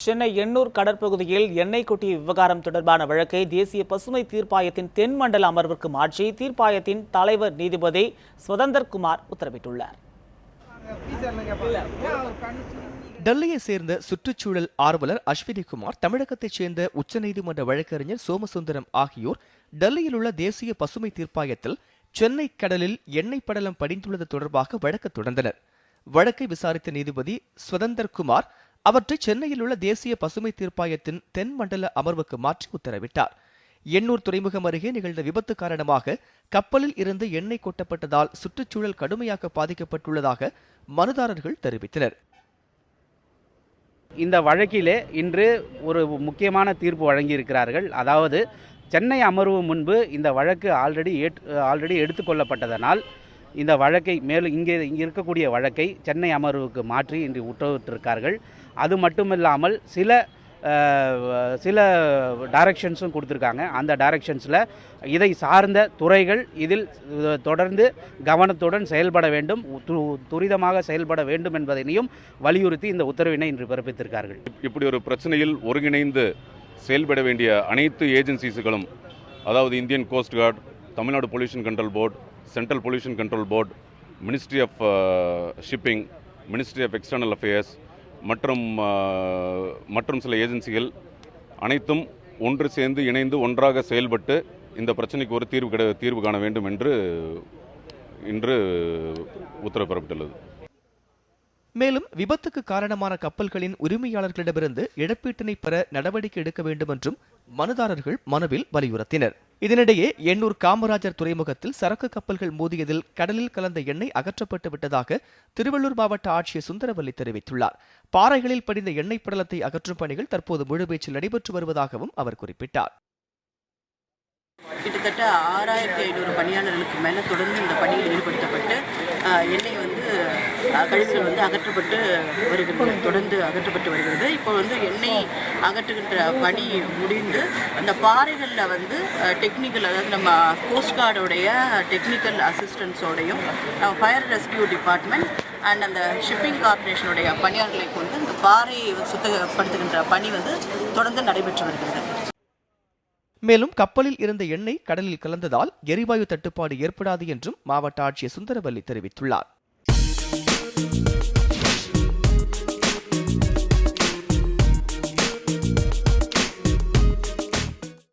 சென்னை எண்ணூர் கடற்பகுதியில் எண்ணெய் கொட்டிய விவகாரம் தொடர்பான வழக்கை தேசிய பசுமை தீர்ப்பாயத்தின் தென்மண்டல அமர்வுக்கு மாற்றி தீர்ப்பாயத்தின் தலைவர் நீதிபதி சுதந்தர்குமார் உத்தரவிட்டுள்ளார். டெல்லியை சேர்ந்த சுற்றுச்சூழல் ஆர்வலர் அஸ்வினி குமார் தமிழகத்தைச் சேர்ந்த உச்சநீதிமன்ற வழக்கறிஞர் சோமசுந்தரம் ஆகியோர் டெல்லியில் உள்ள தேசிய பசுமை தீர்ப்பாயத்தில் சென்னை கடலில் எண்ணெய் படலம் படிந்துள்ளது தொடர்பாக வழக்கு தொடர்ந்தனர். வழக்கை விசாரித்த நீதிபதி ஸ்வதந்தர் குமார் அவற்றை சென்னையில் உள்ள தேசிய பசுமை தீர்ப்பாயத்தின் தென் மண்டல அமர்வுக்கு மாற்றி உத்தரவிட்டார். எண்ணூர் துறைமுகம் அருகே நிகழ்ந்த விபத்து காரணமாக கப்பலில் இருந்து எண்ணெய் கொட்டப்பட்டதால் சுற்றுச்சூழல் கடுமையாக பாதிக்கப்பட்டுள்ளதாக மனுதாரர்கள் தெரிவித்தனர். இந்த வழக்கிலே இன்று ஒரு முக்கியமான தீர்ப்பு வழங்கியிருக்கிறார்கள். அதாவது சென்னை அமர்வு முன்பு இந்த வழக்கு ஆல்ரெடி ஏற் ஆல்ரெடி எடுத்துக்கொள்ளப்பட்டதனால் இந்த வழக்கை மேலும் இங்கே இங்கே இருக்கக்கூடிய வழக்கை சென்னை அமர்வுக்கு மாற்றி இன்று உத்தரவிட்டிருக்கார்கள். அது மட்டுமில்லாமல் சில சில டைரக்ஷன்ஸும் கொடுத்துருக்காங்க. அந்த டைரக்ஷன்ஸில் இதை சார்ந்த துறைகள் இதில் தொடர்ந்து கவனத்துடன் செயல்பட வேண்டும் து- துரிதமாக செயல்பட வேண்டும் என்பதனையும் வலியுறுத்தி இந்த உத்தரவினை இன்று பிறப்பித்திருக்கார்கள். இப்படி ஒரு பிரச்சனையில் ஒருங்கிணைந்து செயல்பட வேண்டிய அனைத்து ஏஜென்சிஸுகளும் அதாவது Indian coast guard Tamil Nadu pollution control board central pollution control board ministry of shipping ministry of external affairs மற்றும் uh, மற்றும் சில ஏஜென்சிகள் அனைத்தும் ஒன்று சேர்ந்து இணைந்து ஒன்றாக செயல்பட்டு இந்த பிரச்சனைக்கு ஒரு தீர்வு கிட தீர்வு காண வேண்டும் என்று இன்று உத்தரவு பெறப்பட்டுள்ளது மேலும் விபத்துக்கு காரணமான கப்பல்களின் உரிமையாளர்களிடமிருந்து இழப்பீட்டினை பெற நடவடிக்கை எடுக்க வேண்டும் என்றும் மனுதாரர்கள் மனுவில் வலியுறுத்தினர். இதனிடையே எண்ணூர் காமராஜர் துறைமுகத்தில் சரக்கு கப்பல்கள் மோதியதில் கடலில் கலந்த எண்ணெய் அகற்றப்பட்டு விட்டதாக திருவள்ளூர் மாவட்ட ஆட்சியர் சுந்தரவல்லி தெரிவித்துள்ளார். பாறைகளில் படிந்த எண்ணெய் படலத்தை அகற்றும் பணிகள் தற்போது முழுவீச்சில் நடைபெற்று வருவதாகவும் அவர் குறிப்பிட்டார். கிட்டத்தட்ட ஆறாயிரத்தி ஐநூறு பணியாளர்களுக்கு மேலே தொடர்ந்து இந்த பணியில் ஈடுபடுத்தப்பட்டு எண்ணெய் வந்து கழிவுகள் வந்து அகற்றப்பட்டு வருகிறது தொடர்ந்து அகற்றப்பட்டு வருகிறது. இப்போ வந்து எண்ணெய் அகற்றுகின்ற பணி முடிந்து அந்த பாறைகளில் வந்து டெக்னிக்கல் அதாவது நம்ம கோஸ்ட் கார்டோடைய டெக்னிக்கல் அசிஸ்டன்ஸோடையும் ஃபயர் ரெஸ்கியூ டிபார்ட்மெண்ட் அண்ட் அந்த ஷிப்பிங் கார்பரேஷனுடைய பணியாளர்களை கொண்டு இந்த பாறையை சுத்தப்படுத்துகின்ற பணி வந்து தொடர்ந்து நடைபெற்று வருகிறது. மேலும் கப்பலில் இருந்த எண்ணெய் கடலில் கலந்ததால் எரிவாயு தட்டுப்பாடு ஏற்படாது என்றும் மாவட்ட ஆட்சியர் சுந்தரவல்லி தெரிவித்துள்ளார்.